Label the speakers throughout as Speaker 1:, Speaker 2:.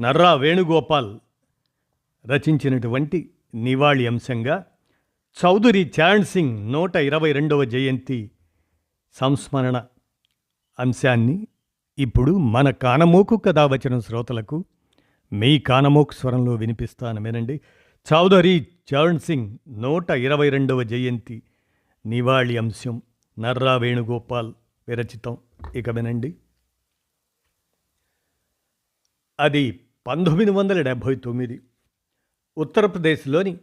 Speaker 1: నర్రా వేణుగోపాల్ రచించినటువంటి నివాళి అంశంగా చౌదరి చరణ్ సింగ్ నూట ఇరవై రెండవ జయంతి సంస్మరణ అంశాన్ని ఇప్పుడు మన కానమోకు కథావచనం శ్రోతలకు మీ కానమోకు స్వరంలో వినిపిస్తాను వినండి. చౌదరి చరణ్ సింగ్ నూట ఇరవై రెండవ జయంతి నివాళి అంశం నర్రా వేణుగోపాల్ విరచితం. ఇక వినండి. అది పంతొమ్మిది వందల డెబ్భై తొమ్మిది ఉత్తరప్రదేశ్లోని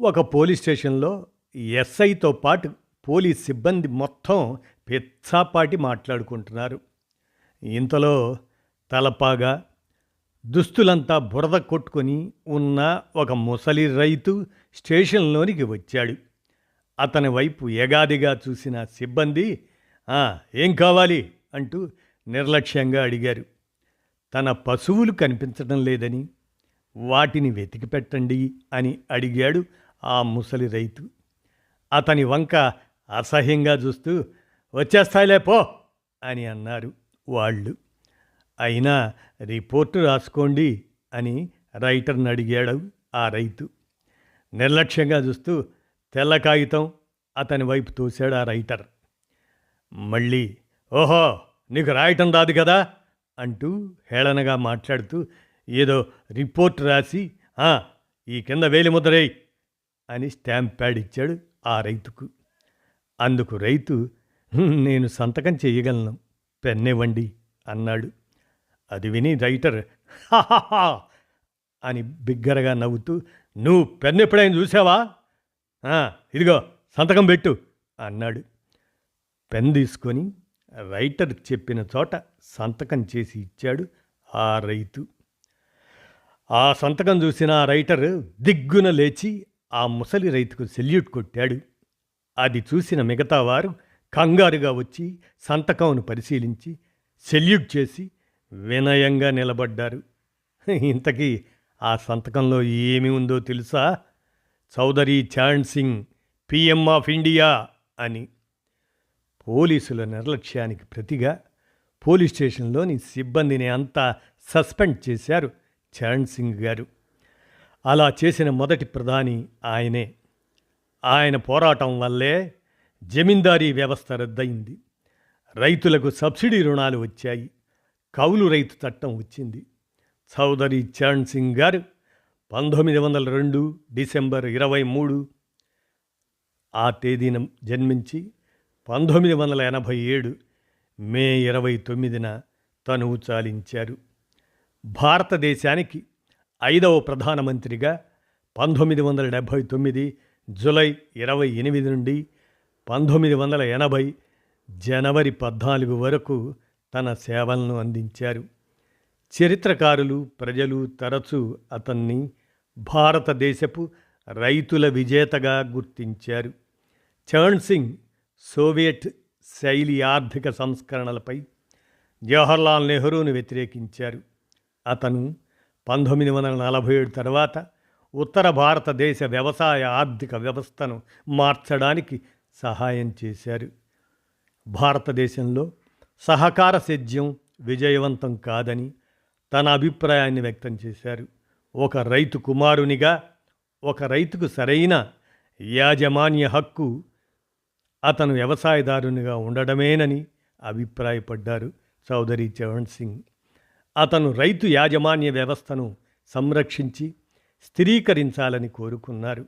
Speaker 1: ఒక పోలీస్ స్టేషన్లో ఎస్ఐతో పాటు పోలీస్ సిబ్బంది మొత్తం పెచ్చాపాటి మాట్లాడుకుంటున్నారు. ఇంతలో తలపాగా దుస్తులంతా బురద కొట్టుకొని ఉన్న ఒక ముసలి రైతు స్టేషన్లోనికి వచ్చాడు. అతని వైపు ఎగాదిగా చూసిన సిబ్బంది ఏం కావాలి? అంటూ నిర్లక్ష్యంగా అడిగారు. తన పశువులు కనిపించడం లేదని వాటిని వెతికి పెట్టండి అని అడిగాడు ఆ ముసలి రైతు. అతని వంక అసహ్యంగా చూస్తూ వచ్చేస్తాయిలే పో అని అన్నారు వాళ్ళు. అయినా రిపోర్టు రాసుకోండి అని రైటర్ని అడిగాడు ఆ రైతు. నిర్లక్ష్యంగా చూస్తూ తెల్ల కాగితం అతని వైపు తోశాడు ఆ రైటర్. మళ్ళీ ఓహో నీకు రాయటం రాదు కదా అంటూ హేళనగా మాట్లాడుతూ ఏదో రిపోర్ట్ రాసి ఈ కింద వేలి ముద్రై అని స్టాంప్ ప్యాడ్ ఇచ్చాడు ఆ రైతుకు. అందుకు రైతు నేను సంతకం చేయగలను పెన్నివ్వండి అన్నాడు. అది విని రైటర్ "హాహాహా" అని బిగ్గరగా నవ్వుతూ నువ్వు పెన్ను ఎప్పుడైనా చూసావా? ఇదిగో సంతకం పెట్టు అన్నాడు. పెన్ తీసుకొని రైటర్ చెప్పిన చోట సంతకం చేసి ఇచ్చాడు ఆ రైతు. ఆ సంతకం చూసిన రైటర్ దిగ్గున లేచి ఆ ముసలి రైతుకు సెల్యూట్ కొట్టాడు. అది చూసిన మిగతా వారు కంగారుగా వచ్చి సంతకంను పరిశీలించి సెల్యూట్ చేసి వినయంగా నిలబడ్డారు. ఇంతకీ ఆ సంతకంలో ఏమి ఉందో తెలుసా? Chaudhary Chand Singh PM of India అని. పోలీసుల నిర్లక్ష్యానికి ప్రతిగా పోలీస్ స్టేషన్లోని సిబ్బందిని అంతా సస్పెండ్ చేశారు చరణ్ సింగ్ గారు. అలా చేసిన మొదటి ప్రధాని ఆయనే. ఆయన పోరాటం వల్లే జమీందారీ వ్యవస్థ రద్దయింది. రైతులకు సబ్సిడీ రుణాలు వచ్చాయి. కౌలు రైతు చట్టం వచ్చింది. చౌదరి చరణ్ సింగ్ గారు పంతొమ్మిది వందల రెండు డిసెంబర్ ఇరవై మూడు ఆ తేదీన జన్మించి పంతొమ్మిది వందల ఎనభై ఏడు మే ఇరవై తొమ్మిదిన తనువు చాలించారు. భారతదేశానికి ఐదవ ప్రధానమంత్రిగా పంతొమ్మిది వందల డెబ్భై తొమ్మిది జులై ఇరవై ఎనిమిది నుండి పంతొమ్మిది వందల ఎనభై జనవరి పద్నాలుగు వరకు తన సేవలను అందించారు. చరిత్రకారులు ప్రజలు తరచూ అతన్ని భారతదేశపు రైతుల విజేతగా గుర్తించారు. చరణ్ సింగ్ సోవియట్ శైలి ఆర్థిక సంస్కరణలపై జవహర్లాల్ నెహ్రూను వ్యతిరేకించారు. అతను పంతొమ్మిది వందల నలభై ఏడు తర్వాత ఉత్తర భారతదేశ వ్యవసాయ ఆర్థిక వ్యవస్థను మార్చడానికి సహాయం చేశారు. భారతదేశంలో సహకార సేద్యం విజయవంతం కాదని తన అభిప్రాయాన్ని వ్యక్తం చేశారు. ఒక రైతు కుమారునిగా ఒక రైతుకు సరైన యాజమాన్య హక్కు అతను వ్యవసాయదారునిగా ఉండడమేనని అభిప్రాయపడ్డారు చౌదరి చరణ్ సింగ్. అతను రైతు యాజమాన్య వ్యవస్థను సంరక్షించి స్థిరీకరించాలని కోరుకున్నారు.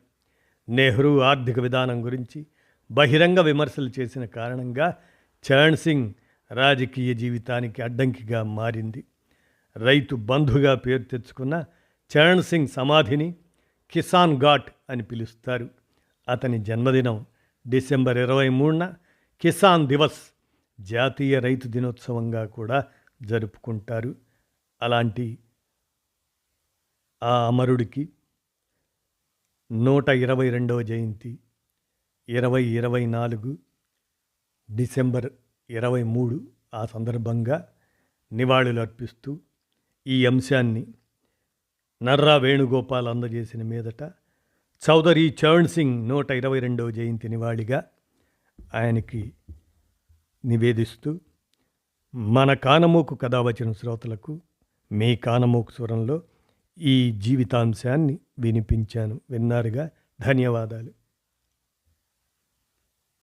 Speaker 1: నెహ్రూ ఆర్థిక విధానం గురించి బహిరంగ విమర్శలు చేసిన కారణంగా చరణ్ సింగ్ రాజకీయ జీవితానికి అడ్డంకిగా మారింది. రైతు బంధుగా పేరు తెచ్చుకున్న చరణ్ సింగ్ సమాధిని కిసాన్ ఘాట్ అని పిలుస్తారు. అతని జన్మదినం డిసెంబర్ ఇరవై మూడున కిసాన్ దివస్ జాతీయ రైతు దినోత్సవంగా కూడా జరుపుకుంటారు. అలాంటి ఆ అమరుడికి నూట ఇరవై రెండవ జయంతి ఇరవై ఇరవై నాలుగు డిసెంబర్ ఇరవై మూడు ఆ సందర్భంగా నివాళులు అర్పిస్తూ ఈ అంశాన్ని నర్రా వేణుగోపాల్ అందజేసిన మీదట చౌదరి చరణ్ సింగ్ నూట ఇరవై రెండవ జయంతి నివాళిగా ఆయనకి నివేదిస్తూ మన కానమోకు కథ వచ్చిన శ్రోతలకు మీ కానమోకు స్వరంలో ఈ జీవితాంశాన్ని వినిపించాను. విన్నారుగా? ధన్యవాదాలు.